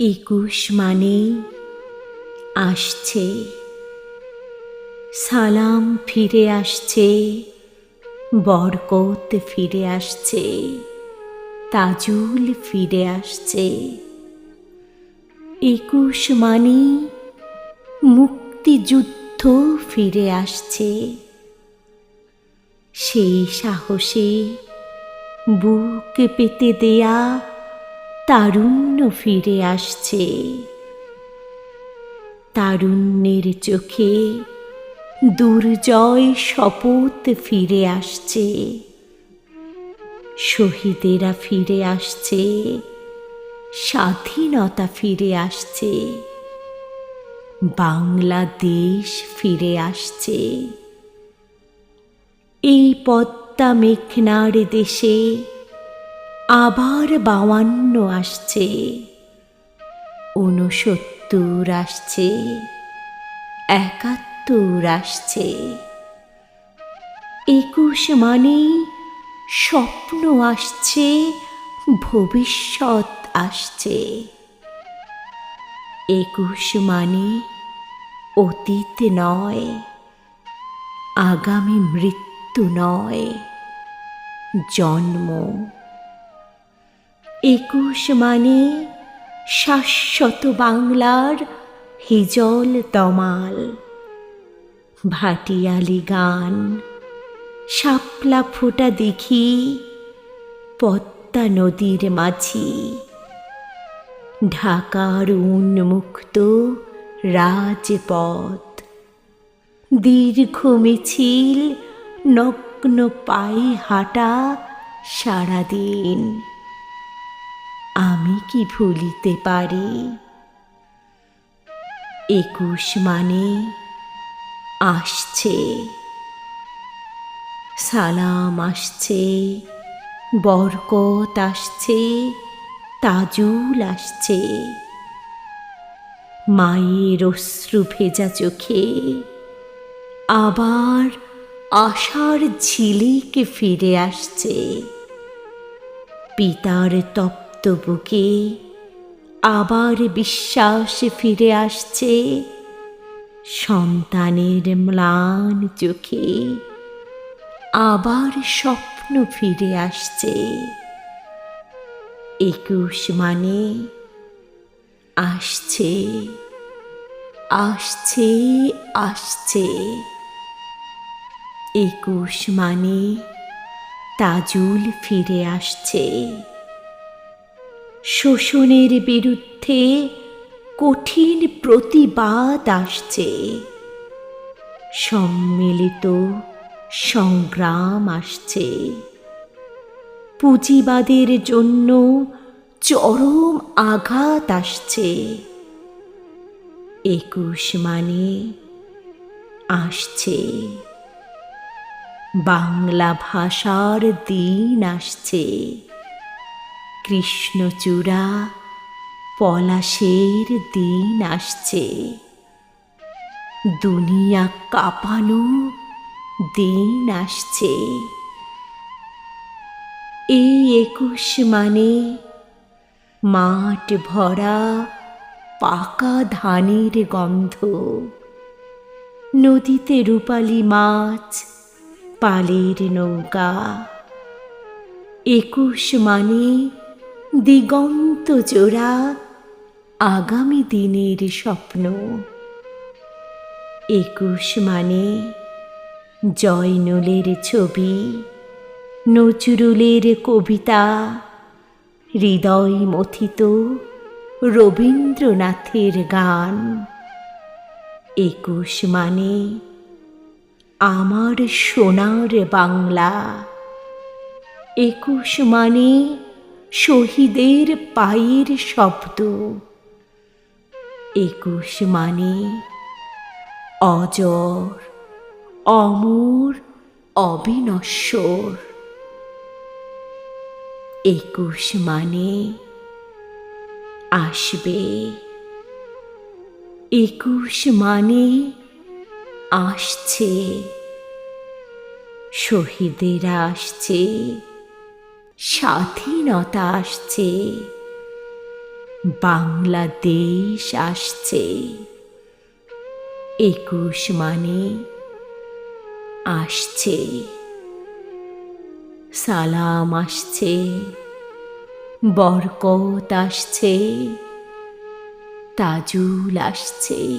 একুশ মানে আসছে। সালাম ফিরে আসছে, বরকত ফিরে আসছে, তাজুল ফিরে আসছে। একুশ মানে মুক্তিযুদ্ধ ফিরে আসছে। সেই সাহসে বুক পেতে দেয়া তারুণ্য ফিরে আসছে। তারুণ্যের চোখে দুর্জয় শপথ ফিরে আসছে। শহীদেরা ফিরে আসছে। স্বাধীনতা ফিরে আসছে। বাংলাদেশ ফিরে আসছে। এই পদ্মা মেঘনার দেশে আবার বাওয়ান্ন আসছে। ঊনসত্তর আসছে। একাত্তর আসছে। একুশ মানে স্বপ্ন আসছে, ভবিষ্যৎ আসছে। একুশ মানে অতীত নয়, আগামী মৃত্যু নয়, জন্ম। একুশ মানে শাশ্বত বাংলার হিজল তমাল। ভাটিয়ালি গান, শাপলা ফোটা দেখি পদ্মা নদীর মাঝি। ঢাকার উন্মুক্ত রাজপথ, দীর্ঘ মিছিল, নগ্ন পায়ে হাঁটা সারাদিন। আমি কি ভুলিতে পারি? একুশ মানে আসছে। সালাম আসছে, বরকত আসছে, তাজুল আসছে। মায়ের অশ্রু ভেজা চোখে, আবার আশার ঝিলিকে ফিরে আসছে। পিতার তপ্ত বুকে আবার বিশ্বাস ফিরে আসছে? সন্তানের ম্লান চোখে আবার স্বপ্ন ফিরে আসছে। একুশ মানে আসছে আসছে আসছে। একুশ মানে তাজুল ফিরে আসছে। শোষণের বিরুদ্ধে কঠিন প্রতিবাদ আসছে। সম্মিলিত সংগ্রাম আসছে। পুঁজিবাদের জন্য চরম আঘাত আসছে। একুশ মানে আসছে। বাংলা ভাষার দিন আসছে। কৃষ্ণচূড়া পলাশের দিন আসছে। দুনিয়া কাঁপানো দিন আসছে। এই একুশ মানে মাঠ ভরা পাকা ধানের গন্ধ। নদীতে রূপালি মাছ, পালের নৌকা। একুশ মানে দিগন্ত জোড়া আগামী দিনের স্বপ্ন। একুশ মানে জয়নুলের ছবি, নজরুলের কবিতা হৃদয় মথিত রবীন্দ্রনাথের গান। একুশ মানে আমার সোনার বাংলা। একুশ মানে শহীদের পায়ের শব্দ। একুশ মানে অজর, অমর, অবিনশ্বর। একুশ মানে আসবে। একুশ মানে আসছে। শহীদেরা আসছে। স্বাধীনতা আসছে। বাংলাদেশ আসছে। একুশ মানে আসছে। সালাম আসছে। বরকত আসছে। তাজুল আসছে।